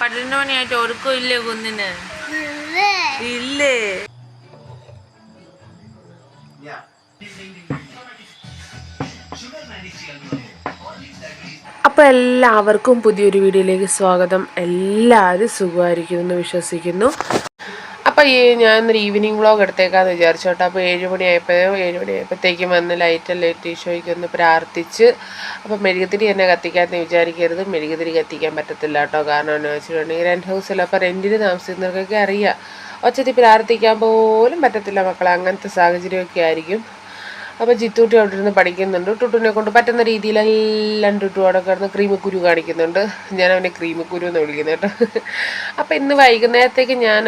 പന്ത്രണ്ട് മണിയായിട്ട് ഒരുക്കം ഇല്ലേ കുന്നിന്? ഇല്ലേ. അപ്പോൾ എല്ലാവർക്കും പുതിയൊരു വീഡിയോയിലേക്ക് സ്വാഗതം. എല്ലാവരും സുഖമായിരിക്കുന്നു എന്ന് വിശ്വസിക്കുന്നു. അപ്പോൾ ഈ ഞാൻ ഇന്നൊരു ഈവനിങ് വ്ളോഗ് എടുത്തേക്കാന്ന് വിചാരിച്ചു കേട്ടോ. അപ്പോൾ ഏഴ് മണിയായപ്പോഴും ഏഴ് മണിയായപ്പോഴത്തേക്കും വന്ന് ലൈറ്റെല്ലാം ഇട്ട് ഈശോയ്ക്ക് ഒന്ന് പ്രാർത്ഥിച്ച് അപ്പോൾ മെഴുകുതിരി എന്നെ കത്തിക്കാമെന്ന് വിചാരിക്കരുത്. മെഴുകുതിരി കത്തിക്കാൻ പറ്റത്തില്ല കേട്ടോ. കാരണം എന്ന് വെച്ചിട്ടുണ്ടെങ്കിൽ റെന്റ് ഹൗസിൽ അപ്പോൾ റെന്റിന് താമസിക്കുന്നവർക്കൊക്കെ അറിയാം. ഒച്ചത്തി പ്രാർത്ഥിക്കാൻ പോലും പറ്റത്തില്ല മക്കളെ. അങ്ങനത്തെ സാഹചര്യമൊക്കെ ആയിരിക്കും. അപ്പോൾ ജിത്തൂട്ടി അവിടെ ഇരുന്ന് പഠിക്കുന്നുണ്ട്. ടുട്ടുവിനെ കൊണ്ട് പറ്റുന്ന രീതിയിലെല്ലാം ടുട്ടു അവിടെ കിടന്ന് ക്രീമിക്കുരു കാണിക്കുന്നുണ്ട്. ഞാൻ അവനെ ക്രീമിക്കുരു എന്ന് വിളിക്കുന്നത് കേട്ടോ. അപ്പോൾ ഇന്ന് വൈകുന്നേരത്തേക്ക് ഞാൻ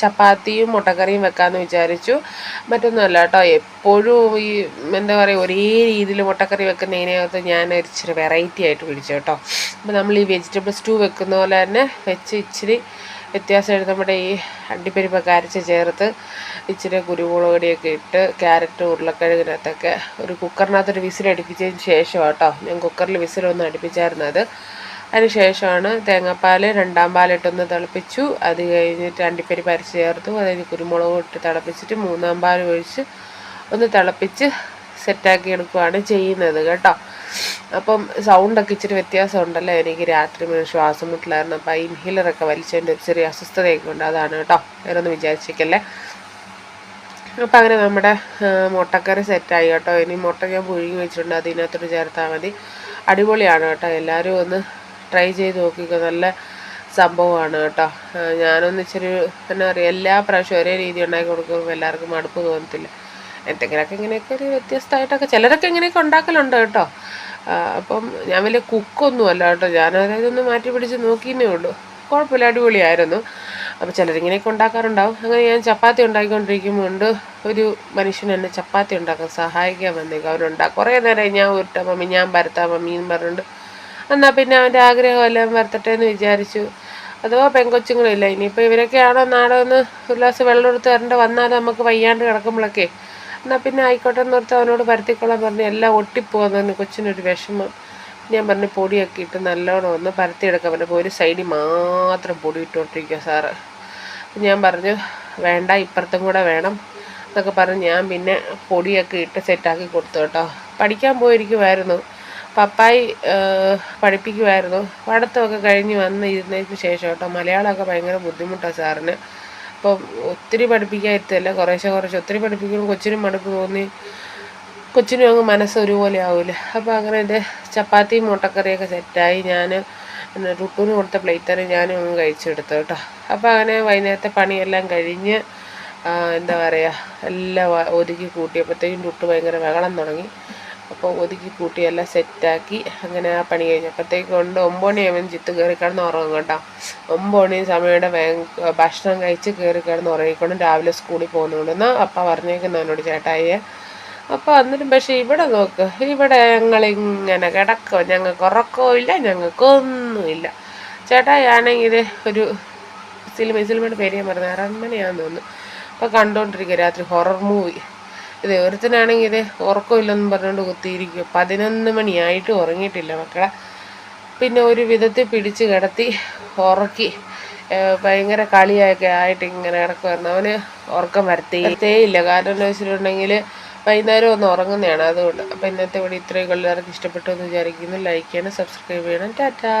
ചപ്പാത്തിയും മുട്ടക്കറിയും വെക്കാമെന്ന് വിചാരിച്ചു. മറ്റൊന്നുമല്ല കേട്ടോ എപ്പോഴും ഈ എന്താ പറയുക ഒരേ രീതിയിൽ മുട്ടക്കറി വെക്കുന്നതിനകത്ത് ഞാൻ ഇച്ചിരി വെറൈറ്റി ആയിട്ട് പിടിച്ചു കേട്ടോ. അപ്പോൾ നമ്മൾ ഈ വെജിറ്റബിൾ സ്റ്റൂ വെക്കുന്ന പോലെ തന്നെ വെച്ച് ഇച്ചിരി വ്യത്യാസമായിട്ട് നമ്മുടെ ഈ അണ്ടിപ്പരിപ്പൊക്കെ അരച്ച് ചേർത്ത് ഇച്ചിരി കുരുമുളക് പൊടിയൊക്കെ ഇട്ട് ക്യാരറ്റ് ഉരുളക്കിഴങ്ങിനകത്തൊക്കെ ഒരു കുക്കറിനകത്തൊരു വിസിലടിപ്പിച്ചതിന് ശേഷം കേട്ടോ ഞാൻ കുക്കറിൽ വിസിലൊന്നും അടുപ്പിച്ചായിരുന്നു അത്. അതിന് ശേഷമാണ് തേങ്ങാപ്പാൽ രണ്ടാം പാലിട്ടൊന്ന് തിളപ്പിച്ചു. അത് കഴിഞ്ഞിട്ട് അണ്ടിപ്പരിപ്പ് അരച്ച് ചേർത്തു. അത് കഴിഞ്ഞ് കുരുമുളക് ഇട്ട് തിളപ്പിച്ചിട്ട് മൂന്നാം പാൽ ഒഴിച്ച് ഒന്ന് തിളപ്പിച്ച് സെറ്റാക്കി എടുക്കുകയാണ് ചെയ്യുന്നത് കേട്ടോ. അപ്പം സൗണ്ടൊക്കെ ഇച്ചിരി വ്യത്യാസം ഉണ്ടല്ലോ എനിക്ക് രാത്രി ശ്വാസം മുട്ടിലായിരുന്നു. അപ്പം ഇൻഹീലറൊക്കെ വലിച്ചതിന്റെ ഒരു ചെറിയ അസ്വസ്ഥതയൊക്കെ ഉണ്ട്. അതാണ് കേട്ടോ. വേറെ ഒന്നും വിചാരിച്ചേക്കല്ലേ. അപ്പം അങ്ങനെ നമ്മുടെ മുട്ടക്കറി സെറ്റായി കേട്ടോ. ഇനി മുട്ട ഞാൻ പുഴുങ്ങി വെച്ചിട്ടുണ്ട്. അതിനകത്തോട്ട് ചേർത്താൽ മതി. അടിപൊളിയാണ് കേട്ടോ. എല്ലാവരും ഒന്ന് ട്രൈ ചെയ്ത് നോക്കിക്കോ. നല്ല സംഭവമാണ് കേട്ടോ. ഞാനൊന്ന് ഇച്ചിരി എന്നാ പറയുക എല്ലാ പ്രാവശ്യവും ഒരേ രീതി ഉണ്ടാക്കി കൊടുക്കുമ്പോൾ എല്ലാവർക്കും മടുപ്പ് തോന്നത്തില്ല. എന്തെങ്കിലുമൊക്കെ ഇങ്ങനെയൊക്കെ ഒരു വ്യത്യസ്തമായിട്ടൊക്കെ ചിലരൊക്കെ ഇങ്ങനെയൊക്കെ ഉണ്ടാക്കലുണ്ട് കേട്ടോ. അപ്പം ഞാൻ വലിയ കുക്കൊന്നും അല്ല കേട്ടോ. ഞാൻ അതായത് ഒന്ന് മാറ്റി പിടിച്ച് നോക്കിയെന്നേ ഉള്ളൂ. കുഴപ്പമില്ല അടിപൊളിയായിരുന്നു. അപ്പോൾ ചിലരിങ്ങനെയൊക്കെ ഉണ്ടാക്കാറുണ്ടാവും. അങ്ങനെ ഞാൻ ചപ്പാത്തി ഉണ്ടാക്കിക്കൊണ്ടിരിക്കുമ്പോൾ ഉണ്ട് ഒരു മനുഷ്യൻ എന്നെ ചപ്പാത്തി ഉണ്ടാക്കാൻ സഹായിക്കാൻ വന്നേക്കും. അവരുണ്ടാക്കും കുറേ നേരം ഞാൻ ഉരുട്ടാം മമ്മി ഞാൻ വരത്താ മമ്മി എന്ന് പറഞ്ഞിട്ട് എന്നാൽ പിന്നെ അവന്റെ ആഗ്രഹം എല്ലാം വരത്തട്ടെ എന്ന് വിചാരിച്ചു. അഥവാ പെങ്കൊച്ചുങ്ങളില്ല ഇനിയിപ്പോൾ ഇവരൊക്കെയാണോ നാളെ ഒന്ന് ഒരു ഗ്ലാസ് വെള്ളം എടുത്ത് തരേണ്ട വന്നാൽ നമുക്ക് വയ്യാണ്ട് കിടക്കുമ്പോഴൊക്കെ എന്നാൽ പിന്നെ ആയിക്കോട്ടെ എന്ന് ഓർത്ത് അവനോട് പരത്തിക്കൊള്ളാൻ പറഞ്ഞു എല്ലാം ഒട്ടിപ്പോകുന്നതിന് കൊച്ചിനൊരു വിഷമം. ഞാൻ പറഞ്ഞു പൊടിയൊക്കെ ഇട്ട് നല്ലോണം ഒന്ന് പരത്തിയെടുക്കാൻ പറഞ്ഞപ്പോൾ ഒരു സൈഡിൽ മാത്രം പൊടി ഇട്ടുകൊണ്ടിരിക്കുക സാറ്. ഞാൻ പറഞ്ഞു വേണ്ട ഇപ്പുറത്തും കൂടെ വേണം എന്നൊക്കെ പറഞ്ഞ് ഞാൻ പിന്നെ പൊടിയൊക്കെ ഇട്ട് സെറ്റാക്കി കൊടുത്തു കേട്ടോ. പഠിക്കാൻ പോയിരിക്കുമായിരുന്നു പപ്പായി പഠിപ്പിക്കുമായിരുന്നു പഠിത്തമൊക്കെ കഴിഞ്ഞ് വന്ന് ഇരുന്നതിന് ശേഷം കേട്ടോ മലയാളമൊക്കെ ഭയങ്കര ബുദ്ധിമുട്ടാണ് സാറിന്. അപ്പം ഒത്തിരി പഠിപ്പിക്കാൻ കുറേശ്ശെ കുറേശ്ശെ ഒത്തിരി പഠിപ്പിക്കുമ്പോൾ കൊച്ചിനും മടുപ്പ് തോന്നി. കൊച്ചിനും അങ്ങ് മനസ്സ് ഒരുപോലെ ആവില്ല അപ്പോൾ അങ്ങനെ എന്റെ ചപ്പാത്തിയും മുട്ടക്കറിയൊക്കെ സെറ്റായി. ഞാൻ റുട്ടൂന് കൊടുത്ത പ്ലേറ്റാണ് ഞാനും അങ്ങ് കഴിച്ചെടുത്തു കേട്ടോ. അപ്പോൾ അങ്ങനെ വൈകുന്നേരത്തെ പണിയെല്ലാം കഴിഞ്ഞ് എന്താ പറയുക എല്ലാം ഒതുക്കി കൂട്ടിയപ്പോഴത്തേക്കും റുട്ട് ഭയങ്കര ബഹളം തുടങ്ങി. അപ്പോൾ ഒതുക്കി കൂട്ടി എല്ലാം സെറ്റാക്കി അങ്ങനെ ആ പണി കഴിഞ്ഞപ്പോഴത്തേക്ക് കൊണ്ട് മണിയാകുമ്പോൾ ചിത്ത് കയറി കിടന്ന് ഉറങ്ങും കേട്ടോ. ഒമ്പണി സമയയുടെ ഭക്ഷണം കഴിച്ച് കയറി കിടന്ന് ഉറങ്ങിക്കൊണ്ട് രാവിലെ സ്കൂളിൽ പോകുന്നുണ്ടെന്ന് അപ്പം പറഞ്ഞേക്കുന്നു എന്നോട് ചേട്ടായിയെ അപ്പോൾ അന്നേരം പക്ഷേ ഇവിടെ നോക്ക്. ഇവിടെ ഞങ്ങളിങ്ങനെ കിടക്കോ ഞങ്ങൾക്ക് ഉറക്കവും ഇല്ല ഞങ്ങൾക്കൊന്നുമില്ല. ചേട്ടായാണെങ്കിൽ ഒരു സിനിമ സിനിമയുടെ പേര് ഞാൻ പറഞ്ഞു അരൺമനയാന്ന് തോന്നുന്നു. അപ്പോൾ കണ്ടുകൊണ്ടിരിക്കുക രാത്രി ഹൊറർ മൂവി. ഇത് ഒരുത്തനാണെങ്കിൽ ഇത് ഉറക്കമില്ലെന്നും പറഞ്ഞുകൊണ്ട് കുത്തിയിരിക്കും പതിനൊന്ന് മണിയായിട്ട് ഉറങ്ങിയിട്ടില്ല മക്കളെ. പിന്നെ ഒരു വിധത്തിൽ പിടിച്ച് കിടത്തി ഉറക്കി ഭയങ്കര കളിയൊക്കെ ആയിട്ട് ഇങ്ങനെ കിടക്കുമായിരുന്നു അവന് ഉറക്കം വരത്തേ ഇല്ല. കാരണം എന്ന് വെച്ചിട്ടുണ്ടെങ്കിൽ വൈകുന്നേരം ഒന്ന് ഉറങ്ങുന്നതാണ് അതുകൊണ്ട്. അപ്പോൾ ഇന്നത്തെ ഇവിടെ ഇത്രയും എല്ലാവർക്കും ഇഷ്ടപ്പെട്ടു എന്ന് വിചാരിക്കുന്നു. ലൈക്ക് ചെയ്യണം സബ്സ്ക്രൈബ് ചെയ്യണം. ടാറ്റാ.